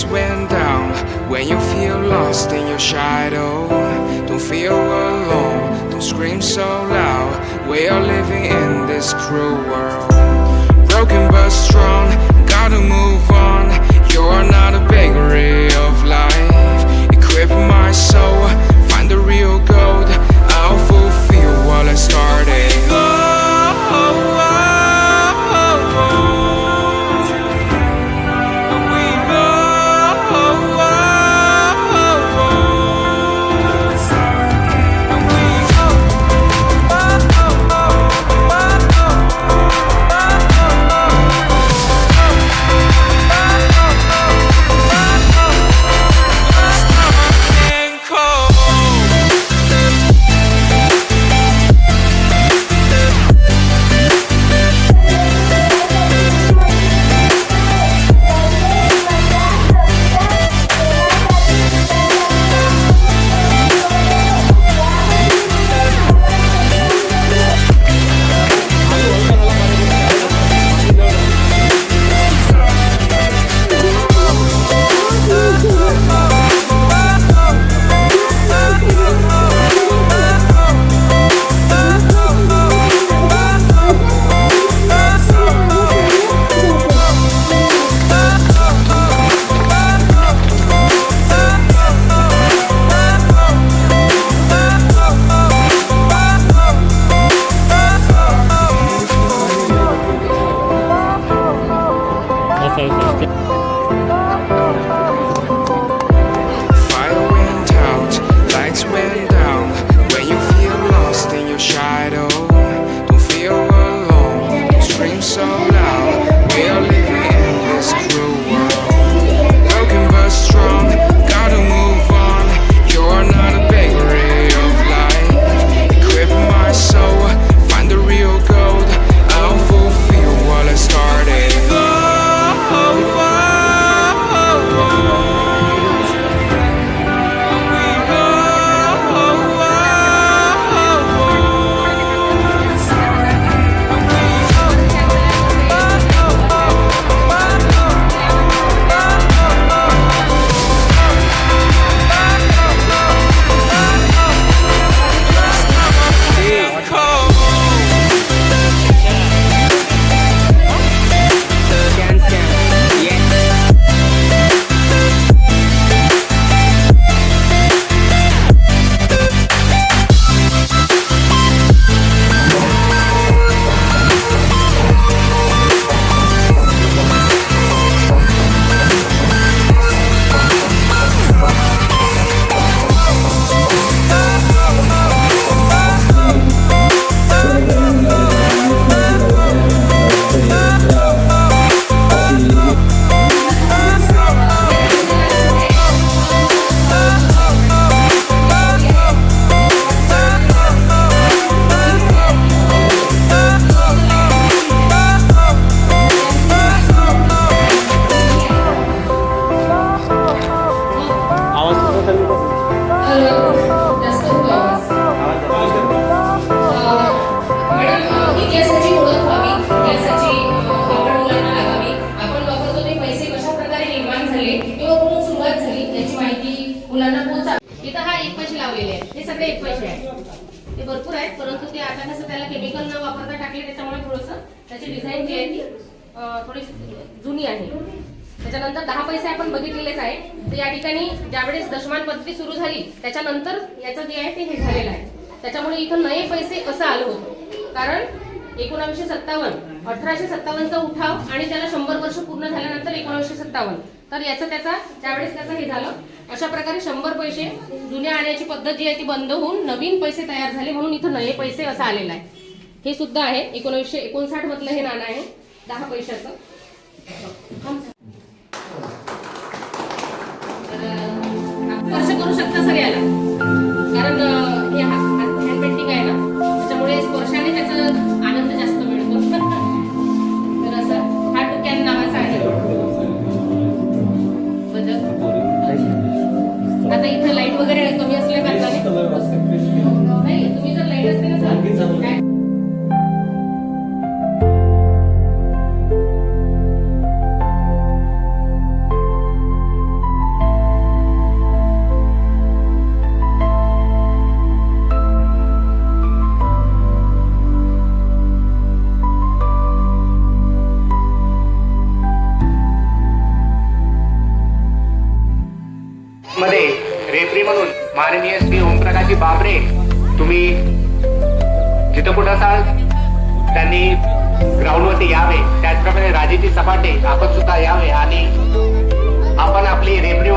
lights went down when you feel lost in your shadow. Don't feel alone, don't scream so loud. We are living in this cruel world. झाले किंवा कुठून सुरुवात झाली याची माहिती मुलांना पोहोचा इथं हा एक पैसे लावलेले आहेत. हे सगळे एक पैसे आहेत. ते भरपूर आहेत परंतु ते आता कसं त्याला केमिकल न वापरता टाकले त्याच्यामुळे थोडंसं त्याची डिझाईन जी आहे ती थोडी जुनी आहे. त्याच्यानंतर दहा पैसे आपण बघितलेलेच आहे. तर या ठिकाणी ज्यावेळेस दशमान पद्धती सुरू झाली त्याच्यानंतर याचं जे आहे ते हे झालेलं आहे. त्याच्यामुळे इथं नये पैसे असं आलं होतं. कारण एकोणावीसशे सत्तावन्न. अठराशे सत्तावन्नचा उठाव आणि त्याला शंभर वर्ष पूर्ण झाल्यानंतर एकोणविशे सत्तावन्न. तर याचं त्याचा त्यावेळेस त्याचं हे झालं अशा प्रकारे शंभर पैसे जुन्या आणण्याची पद्धत जी आहे ती बंद होऊन नवीन पैसे तयार झाले म्हणून इथं नये पैसे असं आलेलं आहे. हे सुद्धा आहे. एकोणीसशे एकोणसाठ मधलं हे नाणं आहे. दहा पैशाचं. स्पर्श करू शकता सगळ्याला. कारण हे हँड पेंटिंग आहे ना. त्याच्यामुळे स्पर्शाने त्याचं रेफरी म्हणून माननीय श्री ओमप्रकाशजी बाबरे तुम्ही जिथं कुठं असाल त्यांनी ग्राउंडवरती यावे. त्याचप्रमाणे राजेजी सपाटे आपण सुद्धा यावे आणि आपण आपली रेफरी